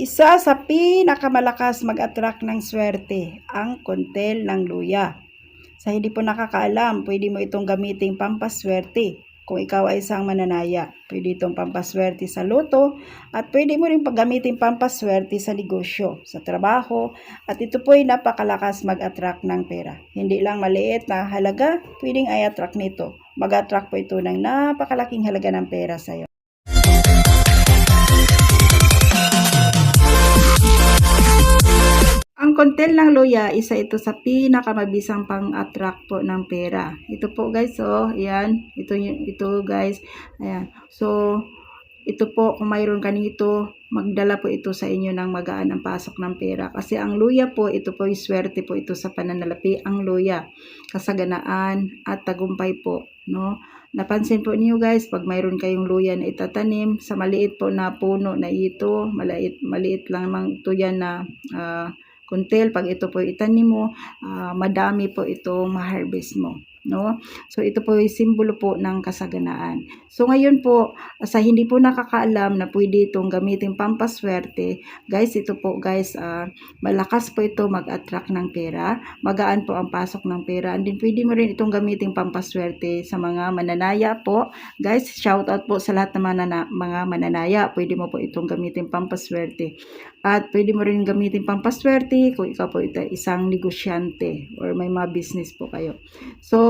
Isa sa pinakamalakas mag-attract ng swerte, ang kontel ng luya. Sa hindi po nakakaalam, pwede mo itong gamiting pampaswerte. Kung ikaw ay isang mananaya, pwede itong pampaswerte sa loto at pwede mo rin paggamitin pampaswerte sa negosyo, sa trabaho at ito po ay napakalakas mag-attract ng pera. Hindi lang maliit na halaga, pwedeng i-attract nito. Mag-attract po ito ng napakalaking halaga ng pera sa'yo. Ang kontel ng luya, isa ito sa pinakamabisang pang-attract po ng pera. Ito po guys, oh, ayan. Ito, ito guys, ayan. So, ito po, kung mayroon ka nito, magdala po ito sa inyo ng magaan ang pasok ng pera. Kasi ang luya po, ito po yung swerte po ito sa pananalapi. Ang luya, kasaganaan at tagumpay po, no? Napansin po niyo guys, pag mayroon kayong luya na itatanim, sa maliit po na puno na ito, maliit, maliit lang mang ito yan na ah, kuntil, pag ito po itanim mo, ah, madami po ito ma-harvest mo. No? So ito po yung simbolo po ng kasaganaan. So ngayon po, sa hindi po nakakaalam na pwede itong gamitin pampaswerte, guys, ito po guys, ah, malakas po ito mag-attract ng pera, magaan po ang pasok ng pera, and then pwede mo rin itong gamitin pampaswerte sa mga mananaya po. Guys, shout out po sa lahat ng manana- mga mananaya, pwede mo po itong gamitin pampaswerte. At pwede mo rin gamitin pampaswerte kung ikaw po ito isang negosyante or may mga business po kayo. So,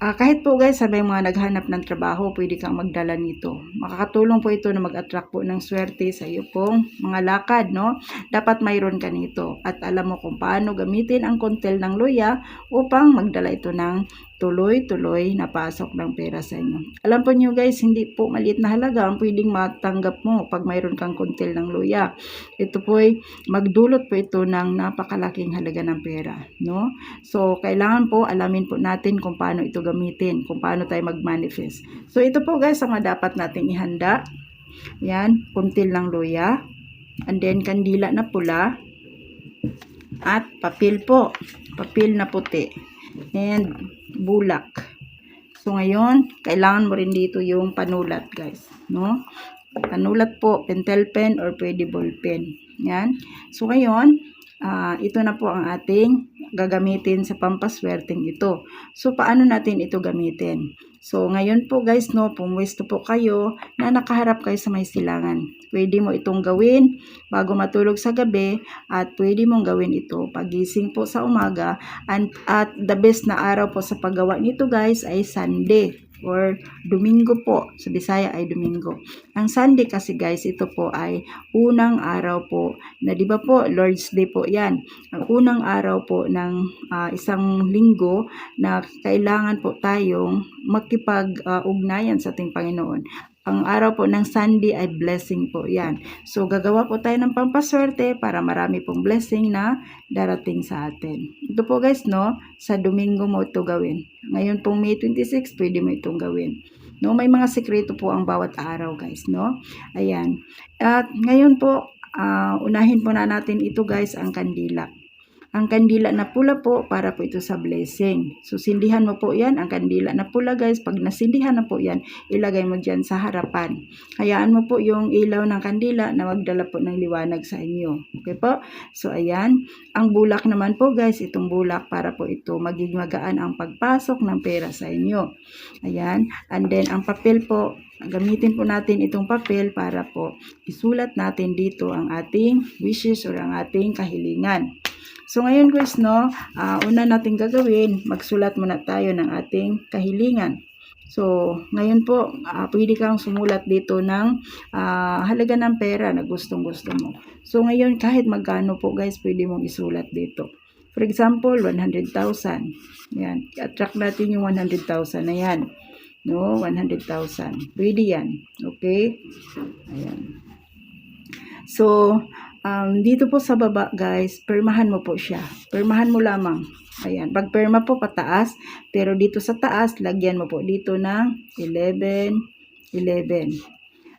ah, kahit po guys, sabi mga naghanap ng trabaho, pwede kang magdala nito. Makakatulong po ito na mag-attract po ng swerte sa iyo pong mga lakad, no? Dapat mayroon ka nito at alam mo kung paano gamitin ang kontel ng luya upang magdala ito ng tuloy-tuloy na pasok ng pera sa inyo. Alam po nyo guys, hindi po maliit na halaga ang pwedeng matanggap mo pag mayroon kang kontel ng luya. Ito po ay magdulot po ito ng napakalaking halaga ng pera, no? So, kailangan po alamin po natin kung paano ito gamitin, kung paano tayo mag-manifest. So, ito po guys ang dapat nating ihanda. Yan, kuntil ng luya. And then, kandila na pula. At papel po. Papel na puti. And bulak. So, ngayon, kailangan mo rin dito yung panulat, guys. No? Panulat po, pentel pen or pwede ball pen. Yan. So, ngayon, ah, ito na po ang ating gagamitin sa pampaswerteng ito. So, paano natin ito gamitin? So, ngayon po guys, no, pumwesto po kayo na nakaharap kayo sa may silangan. Pwede mo itong gawin bago matulog sa gabi at pwede mong gawin ito pagising po sa umaga and at the best na araw po sa paggawa nito guys ay Sunday or Domingo po. Sa Bisaya ay Domingo. Ang Sunday kasi guys, ito po ay unang araw po na di ba po Lord's Day po 'yan. Ang unang araw po ng ah, isang linggo na kailangan po tayong makipag-ugnayan sa ating Panginoon. Ang araw po ng Sunday ay blessing po yan. So, gagawa po tayo ng pampaswerte para marami pong blessing na darating sa atin. Ito po guys, no? Sa Domingo mo ito gawin. Ngayon pong May 26, pwede mo itong gawin. No, may mga sekreto po ang bawat araw, guys, no? Ayan. At ngayon po, ah, unahin po na natin ito, guys, ang kandila. Ang kandila na pula po, para po ito sa blessing. So, sindihan mo po yan, ang kandila na pula guys. Pag nasindihan na po yan, ilagay mo dyan sa harapan. Hayaan mo po yung ilaw ng kandila na magdala po ng liwanag sa inyo. Okay po? So, ayan. Ang bulak naman po guys, itong bulak para po ito maging magaan ang pagpasok ng pera sa inyo. Ayan. And then, ang papel po, gamitin po natin itong papel para po isulat natin dito ang ating wishes or ang ating kahilingan. So ngayon guys, no, ah, una natin gagawin, magsulat muna tayo ng ating kahilingan. So, ngayon po, ah, pwede kang sumulat dito ng ah, halaga ng pera na gustong gusto mo. So, ngayon, kahit magkano po guys, pwede mong isulat dito. For example, 100,000. Yan. I-attract natin yung 100,000 na yan. No, 100,000. Pwede yan. Okay? Ayan. So, um, dito po sa baba, guys, permahan mo po siya. Permahan mo lamang. Ayan. Pag perma po pataas, pero dito sa taas, lagyan mo po dito ng 11, 11.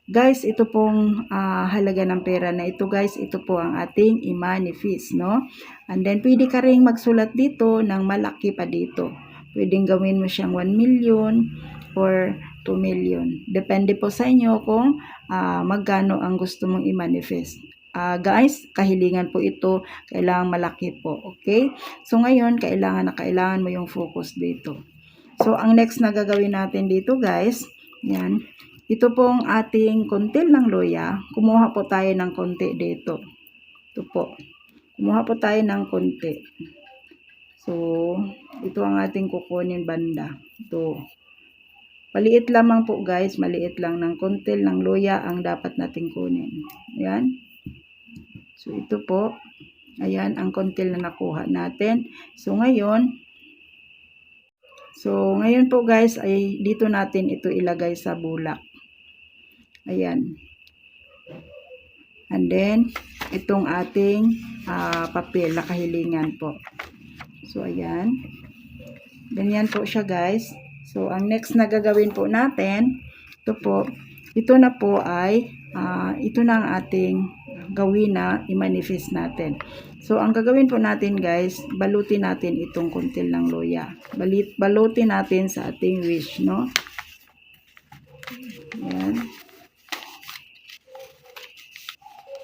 Guys, ito pong ah, halaga ng pera na ito guys, ito po ang ating i-manifest, no? And then, pwede ka rin magsulat dito ng malaki pa dito. Pwedeng gawin mo siyang 1 million or 2 million. Depende po sa inyo kung ah, magkano ang gusto mong i-manifest. Ah, guys, kahilingan po ito, kailangan malaki po, okay? So ngayon, kailangan na kailangan mo yung focus dito. So ang next na gagawin natin dito guys, yan, ito pong ating kontil ng loya, kumuha po tayo ng konti dito. Ito po, kumuha po tayo ng konti. So, ito ang ating kukunin banda. Ito. Maliit lamang po guys, maliit lang ng kontil ng loya ang dapat nating kunin. Ayan. So, ito po. Ayan, ang kontil na nakuha natin. So, ngayon, so, ngayon po guys, ay dito natin ito ilagay sa bulak. Ayan. And then, itong ating ah, papel na kahilingan po. So, ayan. Ganyan po siya guys. So, ang next na gagawin po natin, ito po, ito na po ay, ah, ito na ang ating gawin na i-manifest natin. So, ang gagawin po natin guys, balutin natin itong kuntil ng loya. Balit, balutin natin sa ating wish, no? Ayan.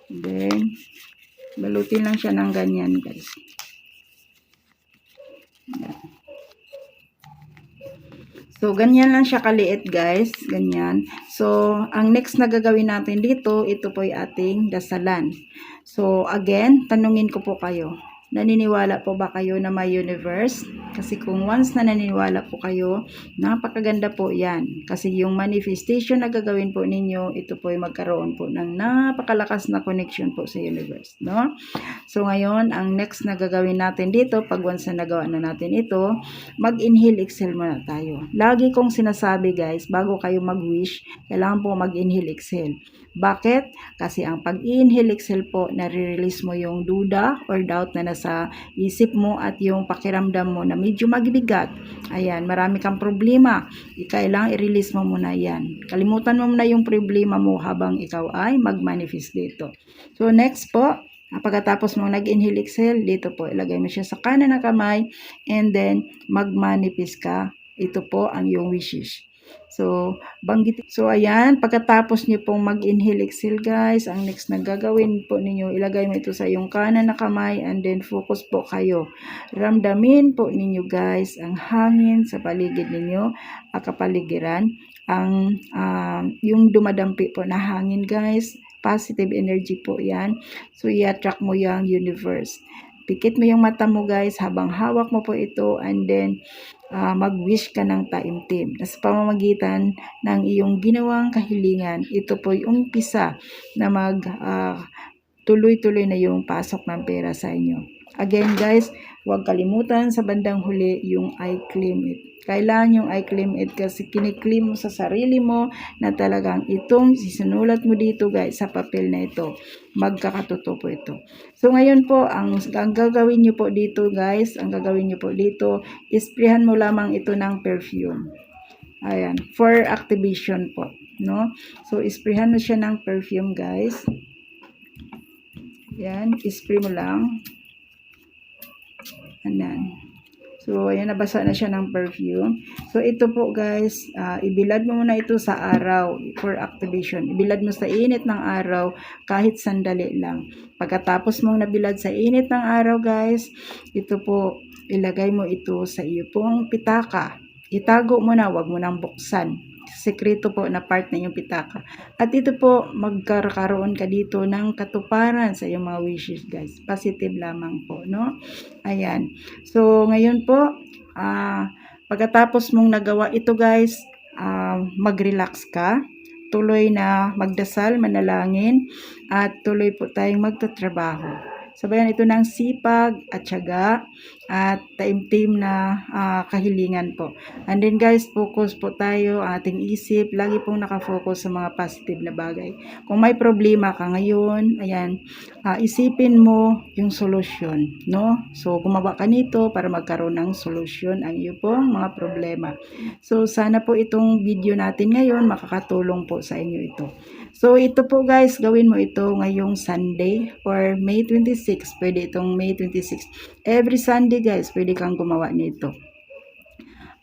Then, balutin lang siya ng ganyan guys. So, ganyan lang siya kaliit, guys. Ganyan. So, ang next na gagawin natin dito, ito po ay ating dasalan. So, again, tanungin ko po kayo. Naniniwala po ba kayo na may universe? Kasi kung once na naniniwala po kayo, napakaganda po yan. Kasi yung manifestation na gagawin po ninyo, ito po ay magkaroon po ng napakalakas na connection po sa universe. No? So ngayon, ang next na gagawin natin dito, pag once na nagawa na natin ito, mag-inhale, exhale muna tayo. Lagi kong sinasabi guys, bago kayo mag-wish, kailangan po mag-inhale, exhale. Bakit? Kasi ang pag-inhale, exhale po, nare-release mo yung duda or doubt na nasa isip mo at yung pakiramdam mo na medyo magbigat. Ayan, marami kang problema. Kailangan i-release mo muna yan. Kalimutan mo muna yung problema mo habang ikaw ay mag-manifest dito. So next po, Pagkatapos mong nag-inhale, exhale, dito po, ilagay mo siya sa kanan na kamay and then mag-manifest ka. Ito po ang iyong wishes. So, banggit. So, ayan. Pagkatapos niyo pong mag-inhale, exhale, guys, ang next na gagawin po ninyo, ilagay mo ito sa iyong kanan na kamay and then focus po kayo. Ramdamin po ninyo, guys, ang hangin sa paligid ninyo, kapaligiran, ang ah, yung dumadampi po na hangin, guys. Positive energy po yan. So, i-attract mo yung universe. Pikit mo yung mata mo, guys, habang hawak mo po ito and then ah, mag-wish ka ng taimtim. Sa pamamagitan ng iyong ginawang kahilingan, ito po yung umpisa na mag ah, tuloy-tuloy na yung pasok ng pera sa inyo. Again guys, huwag kalimutan sa bandang huli yung I claim it. Kailangan yung I claim it kasi kiniklaim mo sa sarili mo na talagang itong sisinulat mo dito guys sa papel na ito. Magkakatotoo po ito. So ngayon po, ang, ang gagawin nyo po dito guys, ang gagawin nyo po dito, isprihan mo lamang ito ng perfume. Ayan, for activation po, no? So, isprihan mo siya ng perfume, guys. Yan, ispray mo lang. Ayan. So, ayan, nabasa na siya ng perfume. So, ito po, guys, ah, ibilad mo muna ito sa araw for activation. Ibilad mo sa init ng araw kahit sandali lang. Pagkatapos mong nabilad sa init ng araw, guys, ito po, ilagay mo ito sa iyo pong pitaka. Itago mo na, wag mo nang buksan sekreto po na part na yung pitaka. At ito po, magkakaroon ka dito ng katuparan sa iyong mga wishes, guys. Positive lamang po, no? Ayan. So, ngayon po, ah, pagkatapos mong nagawa ito, guys, ah, mag-relax ka. Tuloy na magdasal, manalangin, at tuloy po tayong magtatrabaho. Sabayan ito ng sipag at syaga at taimtim na ah, kahilingan po. And then guys, focus po tayo, ating isip, lagi pong nakafocus sa mga positive na bagay. Kung may problema ka ngayon, ayan, ah, isipin mo yung solusyon, no? So, gumawa ka nito para magkaroon ng solusyon ang iyo pong mga problema. So, sana po itong video natin ngayon makakatulong po sa inyo ito. So, ito po guys, gawin mo ito ngayong Sunday or May 26. Pwede itong May 26. Every Sunday guys, pwede kang gumawa nito.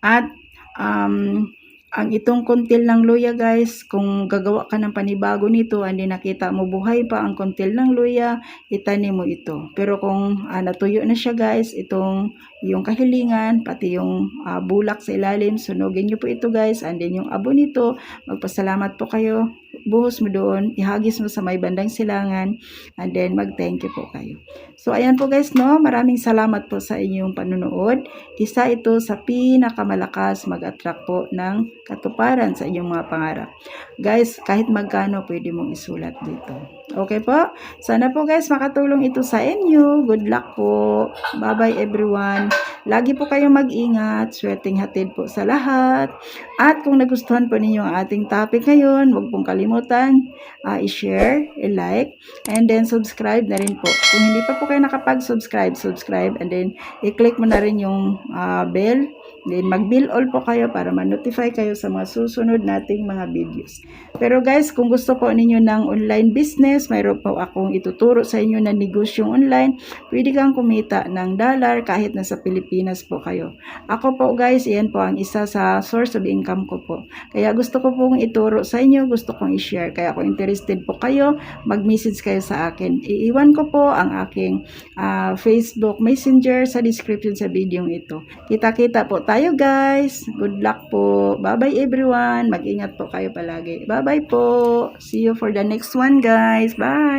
At um, ang itong kuntil ng luya guys, kung gagawa ka ng panibago nito, hindi nakita mo buhay pa ang kuntil ng luya, itanim mo ito. Pero kung ah, natuyo na siya guys, itong yung kahilingan, pati yung ah, bulak sa ilalim, sunugin nyo po ito guys, and then yung abo nito, magpasalamat po kayo, buhos mo doon, ihagis mo sa may bandang silangan, and then mag-thank you po kayo. So, ayan po guys, no, maraming salamat po sa inyong panunood. Isa ito sa pinakamalakas mag-attract po ng katuparan sa inyong mga pangarap. Guys, kahit magkano pwede mong isulat dito. Okay po? Sana po guys makatulong ito sa inyo. Good luck po. Bye-bye everyone. Lagi po kayong mag-ingat. Swerteng hatid po sa lahat. At kung nagustuhan po ninyo ang ating topic ngayon, huwag pong kalimutan ah, i-share, i-like, and then subscribe na rin po. Kung hindi pa po kayo nakapag-subscribe, subscribe, and then i-click mo na rin yung ah, bell. Then mag-bill all po kayo para ma-notify kayo sa mga susunod nating mga videos. Pero guys, kung gusto po ninyo ng online business, mayroon po akong ituturo sa inyo na negosyong online. Pwede kang kumita ng dollar kahit nasa Pilipinas po kayo. Ako po guys, iyan po ang isa sa source of income ko po. Kaya gusto ko pong ituro sa inyo, gusto kong i-share. Kaya kung interested po kayo, mag-message kayo sa akin. Iiwan ko po ang aking ah, Facebook Messenger sa description sa video ito. Kita-kita po tayo guys. Good luck po. Bye-bye everyone. Mag-ingat po kayo palagi. Bye-bye po. See you for the next one guys. Bye.